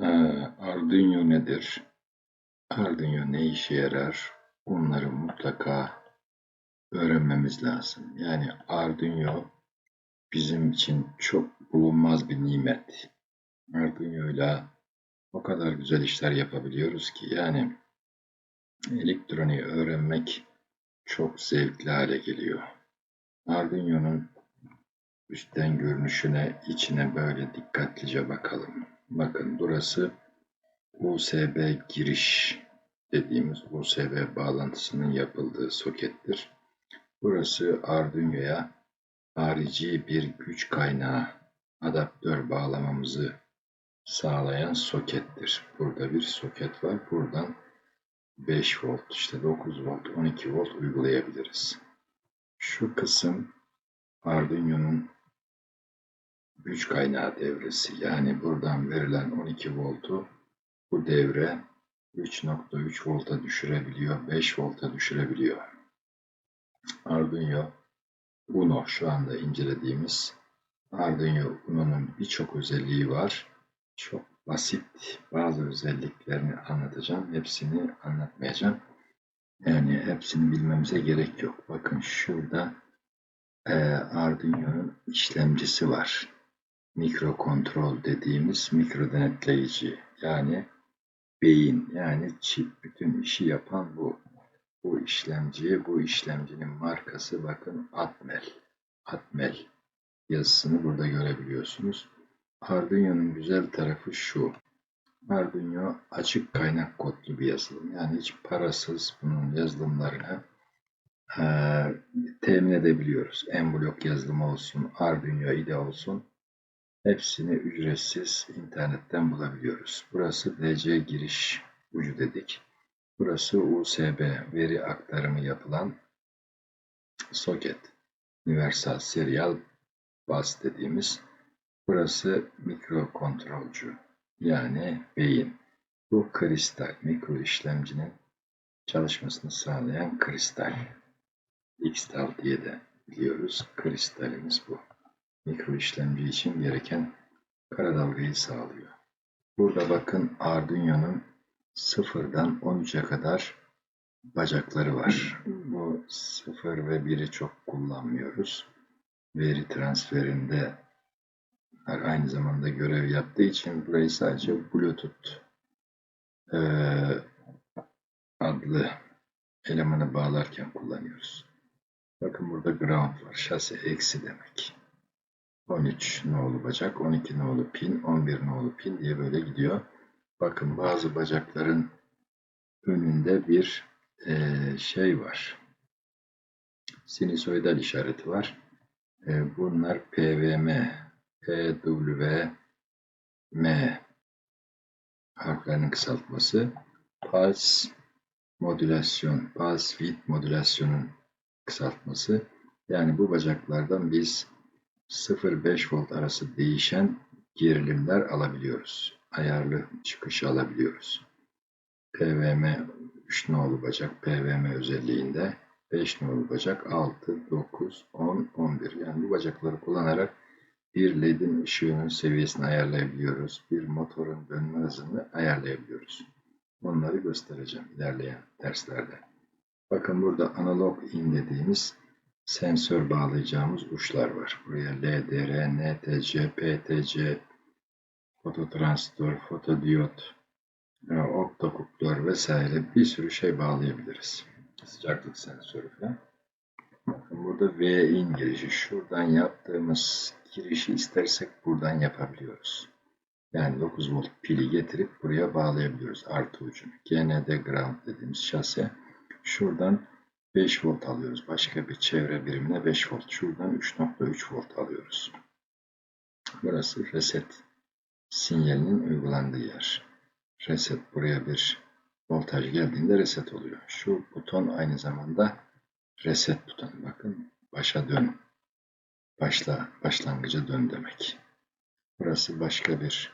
Ee, Arduino nedir? Arduino ne işe yarar? Bunları mutlaka öğrenmemiz lazım. Yani Arduino bizim için çok bulunmaz bir nimet. Arduino ile o kadar güzel işler yapabiliyoruz ki yani elektroniği öğrenmek çok zevkli hale geliyor. Arduino'nun üstten görünüşüne, içine böyle dikkatlice bakalım. Bakın burası USB giriş dediğimiz USB bağlantısının yapıldığı sokettir. Burası Arduino'ya harici bir güç kaynağı adaptör bağlamamızı sağlayan sokettir. Burada bir soket var. Buradan 5 volt, işte 9 volt, 12 volt uygulayabiliriz. Şu kısım Arduino'nun güç kaynağı devresi. Yani buradan verilen 12 voltu bu devre 3.3 volta düşürebiliyor, 5 volta düşürebiliyor. Arduino Uno şu anda incelediğimiz Arduino Uno'nun birçok özelliği var. Çok basit bazı özelliklerini anlatacağım. Hepsini anlatmayacağım. Yani hepsini bilmemize gerek yok. Bakın şurada e, Arduino'nun işlemcisi var. Mikro kontrol dediğimiz mikro denetleyici. Yani beyin yani çip bütün işi yapan bu. Bu işlemci, bu işlemcinin markası bakın Atmel. Atmel yazısını burada görebiliyorsunuz. Arduino'nun güzel tarafı şu. Arduino açık kaynak kodlu bir yazılım. Yani hiç parasız bunun yazılımlarını e, temin edebiliyoruz. En blok yazılımı olsun, Arduino IDE olsun. Hepsini ücretsiz internetten bulabiliyoruz. Burası DC giriş ucu dedik. Burası USB veri aktarımı yapılan soket. Universal Serial Bus dediğimiz. Burası mikrokontrolcü yani beyin. Bu kristal mikro işlemcinin çalışmasını sağlayan kristal. Xtal diye de biliyoruz. Kristalimiz bu mikro işlemci için gereken kara dalgayı sağlıyor. Burada bakın Arduino'nun sıfırdan 13'e kadar bacakları var. Bu sıfır ve 1'i çok kullanmıyoruz. Veri transferinde aynı zamanda görev yaptığı için burayı sadece Bluetooth e, adlı elemanı bağlarken kullanıyoruz. Bakın burada ground var. Şase eksi demek. 13 nolu bacak, 12 nolu pin, 11 nolu pin diye böyle gidiyor. Bakın bazı bacakların önünde bir e, şey var. Sinüsoidal işareti var. E, bunlar PWM, PWM harflerinin kısaltması. Pulse modülasyon, pulse width modülasyonun kısaltması. Yani bu bacaklardan biz 0-5 volt arası değişen gerilimler alabiliyoruz. Ayarlı çıkışı alabiliyoruz. PWM 3 nolu bacak PWM özelliğinde 5 nolu bacak 6, 9, 10, 11. Yani bu bacakları kullanarak bir ledin ışığının seviyesini ayarlayabiliyoruz. Bir motorun dönme hızını ayarlayabiliyoruz. Onları göstereceğim ilerleyen derslerde. Bakın burada analog in dediğimiz sensör bağlayacağımız uçlar var. Buraya LDR, NTC, PTC, fototransistör, fotodiyot, e, optokuptör vesaire bir sürü şey bağlayabiliriz. Sıcaklık sensörü falan. Burada V-in girişi. Şuradan yaptığımız girişi istersek buradan yapabiliyoruz. Yani 9 volt pili getirip buraya bağlayabiliyoruz artı ucunu. GND ground dediğimiz şase. Şuradan 5 volt alıyoruz. Başka bir çevre birimine 5 volt. Şuradan 3.3 volt alıyoruz. Burası reset sinyalinin uygulandığı yer. Reset buraya bir voltaj geldiğinde reset oluyor. Şu buton aynı zamanda reset butonu. Bakın başa dön. Başla, başlangıca dön demek. Burası başka bir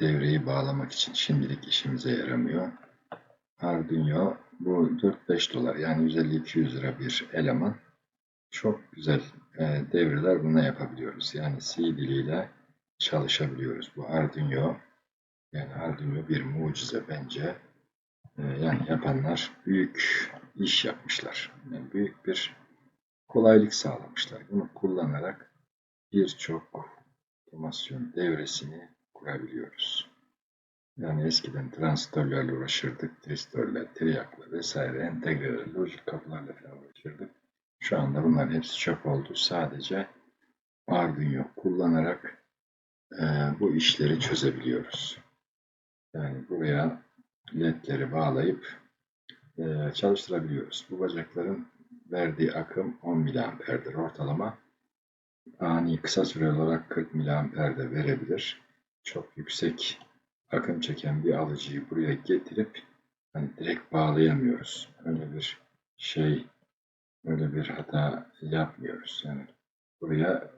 devreyi bağlamak için şimdilik işimize yaramıyor. Arduino bu 4-5 dolar yani 150-200 lira bir eleman. Çok güzel e, devreler buna yapabiliyoruz. Yani C diliyle çalışabiliyoruz. Bu Arduino Yani Arduino bir mucize bence. Ee, yani yapanlar büyük iş yapmışlar. Yani büyük bir kolaylık sağlamışlar. Bunu kullanarak birçok otomasyon devresini kurabiliyoruz. Yani eskiden transistörlerle uğraşırdık, testörler, triyakla vesaire, entegreler, lojik kapılarla falan uğraşırdık. Şu anda bunların hepsi çöp oldu. Sadece Arduino kullanarak e, bu işleri çözebiliyoruz. Yani buraya ledleri bağlayıp e, çalıştırabiliyoruz. Bu bacakların verdiği akım 10 miliamperdir ortalama. Ani kısa süre olarak 40 miliamper de verebilir. Çok yüksek akım çeken bir alıcıyı buraya getirip hani direkt bağlayamıyoruz. Öyle bir şey, öyle bir hata yapmıyoruz. Yani buraya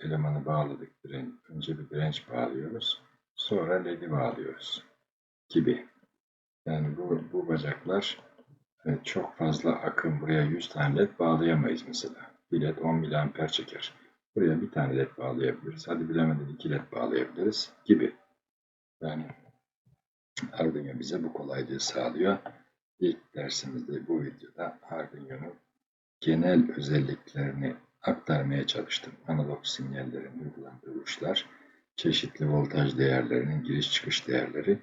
elemanı bağladık. Direnç. Önce bir direnç bağlıyoruz. Sonra led'i bağlıyoruz. Gibi. Yani bu, bu bacaklar evet, çok fazla akım. Buraya 100 tane led bağlayamayız mesela. Bir led 10 miliamper çeker. Buraya bir tane led bağlayabiliriz. Hadi bilemedin iki led bağlayabiliriz gibi. Yani Arduino bize bu kolaylığı sağlıyor. İlk dersimizde bu videoda Arduino'nun genel özelliklerini aktarmaya çalıştım. Analog sinyallerin uygulandığı uçlar, çeşitli voltaj değerlerinin giriş çıkış değerleri,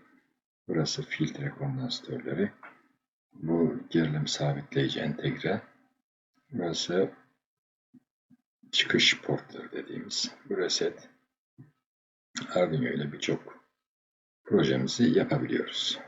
burası filtre kondansatörleri, bu gerilim sabitleyici entegre, burası çıkış portları dediğimiz bu reset Arduino ile birçok projemizi yapabiliyoruz.